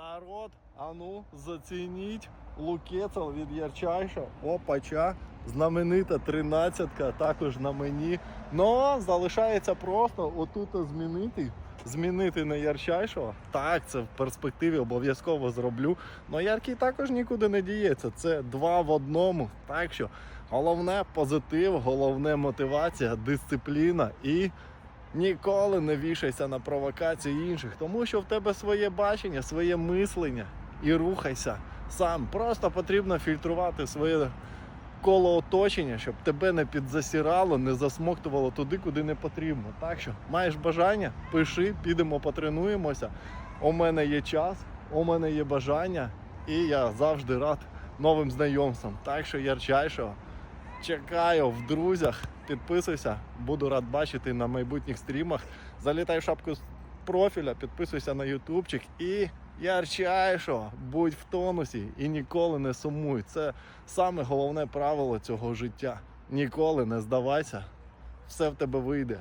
Народ, а ну, зацініть лукецел від Ярчайша. Опача. Знаменита тринадцятка також на мені. Но залишається просто отут змінити. Змінити на ярчайшого. Так, це в перспективі обов'язково зроблю. Но яркий також нікуди не діється. Це два в одному. Так що головне позитив, головне мотивація, дисципліна і ніколи не вішайся на провокації інших, тому що в тебе своє бачення, своє мислення і рухайся сам. Просто потрібно фільтрувати своє коло оточення, щоб тебе не підзасірало, не засмоктувало туди, куди не потрібно. Так що маєш бажання, пиши, підемо, потренуємося. У мене є час, у мене є бажання, і я завжди рад новим знайомствам. Так що ярчайшого. Чекаю в друзях. Підписуйся, буду рад бачити на майбутніх стрімах. Залітай в шапку профіля, підписуйся на ютубчик і ярчай, що будь в тонусі і ніколи не сумуй. Це саме головне правило цього життя. Ніколи не здавайся, все в тебе вийде.